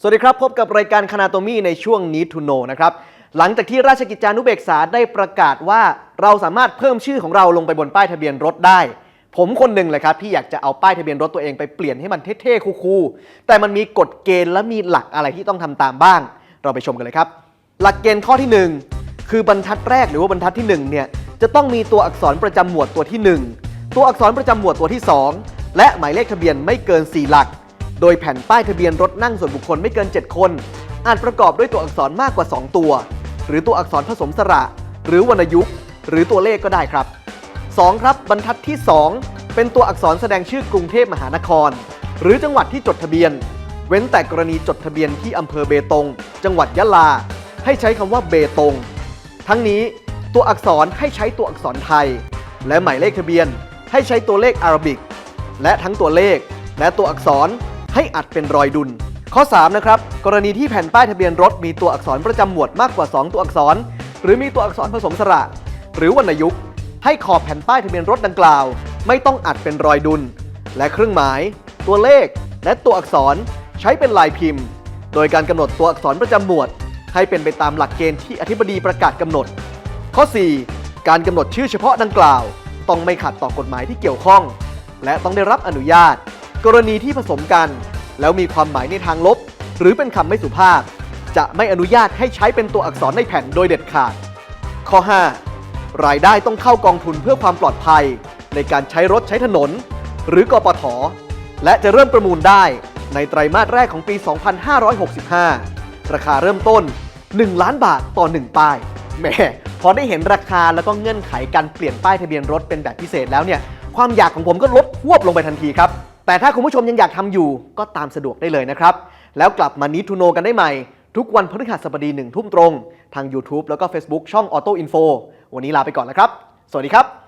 สวัสดีครับ พบกับรายการคณาโตมี่ในช่วงนี้ทูโนนะครับ หลังจากที่ราชกิจจานุเบกษาได้ประกาศว่าเราสามารถเพิ่มชื่อของเราลงไปบนป้ายทะเบียนรถได้ ผมคนหนึ่งเลยครับที่อยากจะเอาป้ายทะเบียนรถตัวเองไปเปลี่ยนให้มันเท่ๆคูลๆแต่มันมีกฎเกณฑ์และมีหลักอะไรที่ต้องทำตามบ้าง เราไปชมกันเลยครับ หลักเกณฑ์ข้อที่หนึ่งคือบรรทัดแรกหรือว่าบรรทัดที่หนึ่งเนี่ยจะต้องมีตัวอักษรประจำหมวดตัวที่หนึ่งตัวอักษรประจำหมวดตัวที่สองและหมายเลขทะเบียนไม่เกิน 4 หลัก โดยแผ่นป้ายทะเบียนรถนั่งส่วนบุคคลไม่เกิน 7 คน อาจประกอบด้วยตัวอักษรมากกว่า 2 ตัว หรือตัวอักษรผสมสระ หรือวรรณยุกต์ หรือตัวเลขก็ได้ครับ 2 ครับบรรทัดที่ 2 เป็นตัวอักษรแสดงชื่อกรุงเทพมหานคร หรือจังหวัดที่จดทะเบียน เว้นแต่กรณีจดทะเบียนที่อำเภอเบตง จังหวัดยะลา ให้ใช้คำว่าเบตง ทั้งนี้ตัวอักษรให้ใช้ตัวอักษรไทย และหมายเลขทะเบียนให้ใช้ตัวเลขอารบิก และทั้งตัวเลขและตัวอักษร ให้อัดเป็นรอยดุล ข้อ 3 นะครับ กรณีที่แผ่นป้ายทะเบียนรถมีตัวอักษรประจำหมวดมากกว่า 2 ตัวอักษร หรือมีตัวอักษรผสมสระ หรือวรรณยุกต์ให้ขอบแผ่นป้ายทะเบียนรถดังกล่าว ไม่ต้องอัดเป็นรอยดุล และเครื่องหมาย ตัวเลข และตัวอักษรใช้เป็นลายพิมพ์ โดยการกำหนดตัวอักษรประจำหมวด ให้เป็นไปตามหลักเกณฑ์ที่อธิบดีประกาศกำหนด ข้อ 4 การกำหนดชื่อเฉพาะดังกล่าว ต้องไม่ขัดต่อกฎหมายที่เกี่ยวข้อง และต้องได้รับอนุญาต กรณีที่ผสมกัน แล้วมีความหมายในทางลบ หรือเป็นคำไม่สุภาพ จะไม่อนุญาตให้ใช้เป็นตัวอักษรในแผ่นโดยเด็ดขาด ข้อ 5 รายได้ต้องเข้ากองทุนเพื่อความปลอดภัย ในการใช้รถใช้ถนน หรือกปทและจะเริ่มประมูลได้ในไตรมาสแรกของปี 2565 ราคาเริ่มต้น 1 ล้านบาทต่อ 1 ป้ายแหม่พอได้เห็นราคาแล้วก็เงื่อนไขการเปลี่ยนป้ายทะเบียนรถเป็นแบบพิเศษแล้วเนี่ย ความอยากของผมก็ลดหวบลงไปทันทีครับ แต่ถ้าคุณผู้ชมยังอยากทำอยู่ก็ตามสะดวกได้เลยนะครับ แล้วกลับมานิทูโนกันได้ใหม่ ทุกวันพฤหัสบดีหนึ่งทุ่มตรง ทาง YouTube แล้วก็ Facebook ช่อง Auto Info วันนี้ลาไปก่อนแล้วครับ สวัสดีครับ